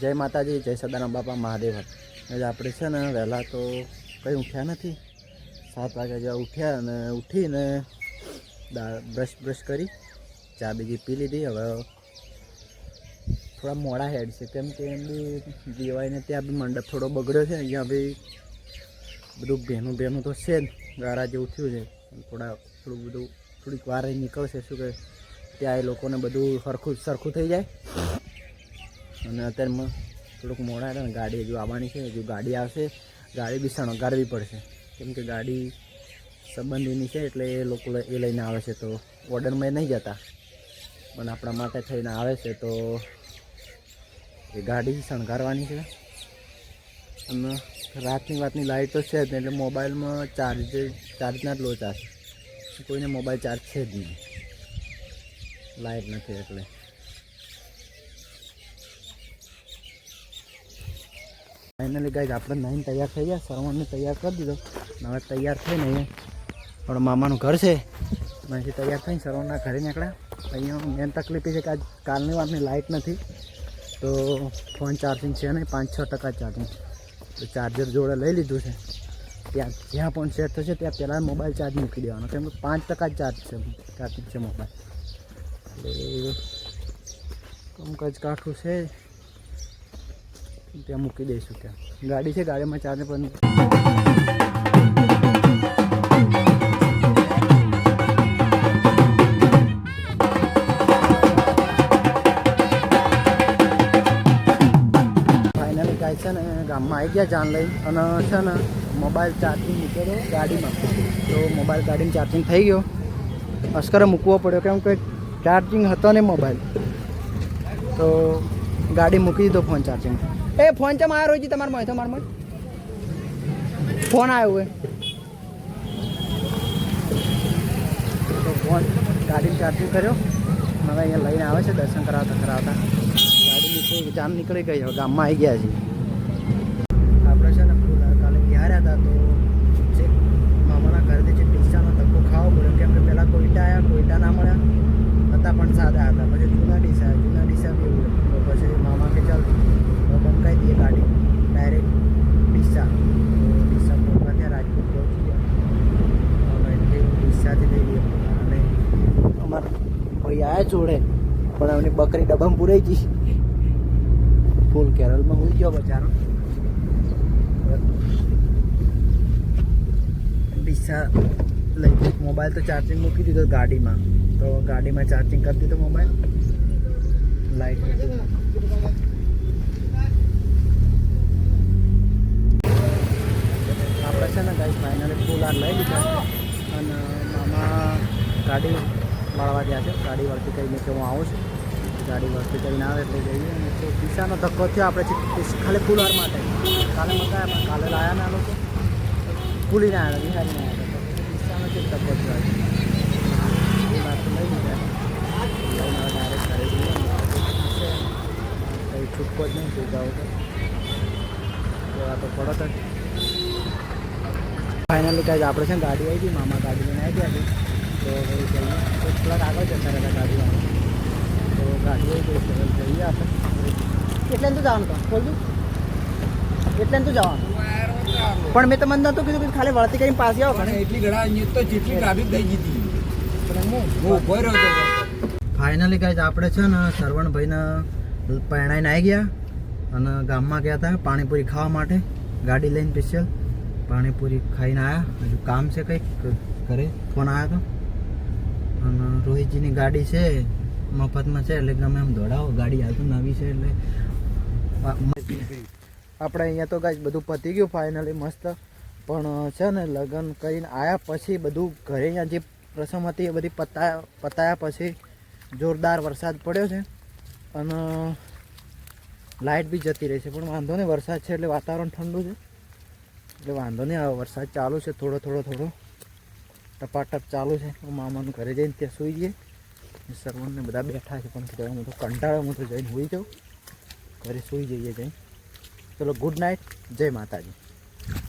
જય માતાજી, જય સદારામ બાપા, મહાદેવ આજે આપણે છે ને, વહેલા તો કંઈ ઉઠ્યા નથી. સાત વાગ્યા જેવા ઉઠ્યા અને ઉઠીને બ્રશ બ્રશ કરી, ચા બીજી પી લીધી. હવે થોડા મોડા હેડ છે, કેમ કે એમ બી દિવાળીને ત્યાં બી મંડપ થોડો બગડ્યો છે અહીંયા બી બધું ભેનું ભેનું તો છે જ. ગારા જેવું થયું છે. થોડા, થોડું બધું, થોડીક વાર નીકળશે, શું કે ત્યાં એ લોકોને બધું સરખું સરખું થઈ જાય. અને અત્યારમાં થોડુંક મોડા હતા ને ગાડી હજુ આવવાની છે, હજુ ગાડી આવશે. ગાડી બી શણગારવી પડશે. કેમ કે ગાડી સંબંધીની છે એટલે એ લોકો લ- એ લઈને આવે છે. તો ઓર્ડરમાં નહીં જતા. પણ આપણા માટે થઈને આવે છે, તો એ ગાડી શણગારવાની છે. અને રાતની વાતની લાઇટ તો છે જ નહીં એટલે મોબાઈલમાં ચાર્જ ચાર્જના જ લોચા છે. કોઈને મોબાઈલ ચાર્જ છે જ નહીં. લાઇટ નથી એટલે. ફાઇનલી ગાઈઝ આપણે નાઈન તૈયાર થઈ ગયા. સરવણને તૈયાર કરી દીધો. હવે તૈયાર થઈને અહીંયા પણ મામાનું ઘર છે. અહીંથી તૈયાર થઈને સરવણના ઘરે નીકળ્યા. અહીંયા મેન તકલીફ છે કે આજ કાલની વાતની લાઇટ નથી. તો ફોન ચાર્જિંગ છે નહીં, પાંચ છ ટકા ચાર્જિંગ તો ચાર્જર જોડે લઈ લીધું છે. ત્યાં જ્યાં પણ સેટ થશે, ત્યાં પહેલાં મોબાઈલ ચાર્જ મૂકી દેવાનો. કેમ કે પાંચ ટકા ચાર્જ છે ચાર્જિંગ છે મોબાઈલ એટલે કામકાજ કાઠું છે. ત્યાં મૂકી દઈશું ત્યાં. ગાડી છે, ગાડીમાં ચાર્જ પણ ફાઇનલી ગાય છે ને, ગામમાં આવી ગયા જાન લઈ અને છે ને મોબાઈલ ચાર્જિંગ મૂકેલો ગાડીમાં. તો મોબાઈલ ગાડીમાં ચાર્જિંગ થઈ ગયો. અસ્કરે મૂકવો પડ્યો, કેમ કે ચાર્જિંગ હતો ને મોબાઈલ તો ગાડી મૂકી દીધો ફોન ચાર્જિંગ એ ફોન ચમ આવ્યો રોજી તમારા મોય તમારા મોય ફોન આવ્યો એ ફોન ગાડી ચાર્જિંગ કર્યો. હવે અહીંયા લઈને આવે છે, દર્શન કરાવતા કરાવતા. ગાડી નીકળી જામ નીકળી ગઈ, હવે ગામમાં આવી ગયા છે આપણે છે ને ફૂલ કાલે બિહાર્યા હતા તો જે મામાના ઘરેથી જે પિઝાનો ધક્કો ખાવો પડ્યો, કેમ કે પહેલાં કોઈટા આવ્યા કોઈટા ના મળ્યા. હતા પણ સાદા હતા. પછી જૂના ડીસા. જૂના ડીસા બી એવું પછી મામા કે ચાલ હવે બંકાઈ દઈએ ગાડી ડાયરેક્ટ ડીસા તો ડીસા પહોંચવા ત્યાં રાજકોટ પહોંચી ગયા હવે અહીંથી ડીસાથી લઈ લઈએ અને અમારા ભાઈ આવ્યા જોડે પણ એમની બકરી ડબ્બામાં પૂરાઈ ગઈ ફૂલ કેરળમાં હોઈ ગયો બચારો ડીસા લઈ ગઈ મોબાઈલ તો ચાર્જિંગ મૂકી દીધો ગાડીમાં તો ગાડીમાં ચાર્જિંગ કરી દીધો મોબાઈલ લાઈટ આપણે છે ને ગાઈસ ફાઇનલી ફૂલ આર લઈ લીધા અને મામા ગાડી વાળવા ગયા છે. ગાડી વળતી કરીને કે હું આવું છું. ગાડી વળતી કરીને આવે એટલે જઈએ અને પીસાનો ધક્કો થયો. આપણે ખાલી ફૂલ માટે. કાલે મગાવ્યા પણ કાલે લાયા ના લોકો. ફૂલીને આવ્યા બિહારીને આવ્યા પીસાનો ચેક ધક્કો થયો. એ વાત લઈ લીધા. લઈને હવે ડાયરેક્ટ ઘરે જઈએ. કંઈ છૂટકો જ નહીં સુધાવો તો એવા તો પડત જ. ફાઇનલી કાંઈ આપણે છે ને ગાડી આવી ગઈ. મામા ગાડી લઈને આવી ગયા છે. તો હવે જઈએ. તો થોડાક આગળ જતા રહેતા ગાડીવાળા. તો ગાડી આવી ગઈ જઈએ આપણે. એટલે તો જવાનું તો. બોલતું એટલે તો જવાનું. પણ મેં તમને નહોતું કીધું કે ખાલી વળતી કરીને પાસે આવો. પણ એટલી ઘણા અહીંયા તો જેટલી ટ્રાફિક થઈ ગઈ હતી. પણ હું ઊભો ફાઇનલી કાંઈ આપણે છે ને સરવણભાઈને પરણાઈને આવી ગયા અને ગામમાં ગયા હતા પાણીપુરી ખાવા માટે. ગાડી લઈને સ્પેશિયલ પાણીપુરી ખાઈને આવ્યા હજુ કામ છે કંઈક ઘરે. ફોન આવ્યો હતો અને રોહિતજીની ગાડી છે, મફતમાં છે, એટલે ગમે એમ દોડાવો. ગાડી હાલ નવી છે, એટલે આપણે અહીંયા તો કાંઈ બધું પતી ગયું ફાઇનલી મસ્ત. પણ છે ને, લગ્ન કરીને આવ્યા પછી બધું ઘરે અહીંયા જે રસમ હતી એ બધી પતાયા પતાયા પછી જોરદાર વરસાદ પડ્યો છે. અને લાઇટ બી જતી રહી છે, પણ વાંધો નહીં, વરસાદ છે એટલે વાતાવરણ ઠંડુ છે. એટલે વાંધો નહીં આવે વરસાદ ચાલુ છે થોડો થોડો થોડો. ટપાટપ ચાલુ છે. હું મામાનું ઘરે જઈને ત્યાં સૂઈ જઈએ સરવણને બધા બેઠા છે. પણ હું તો કંટાળો હું તો જઈને હોઈ જાઉં. ઘરે સૂઈ જઈએ જઈને. ચલો ગુડ નાઇટ જય માતાજી.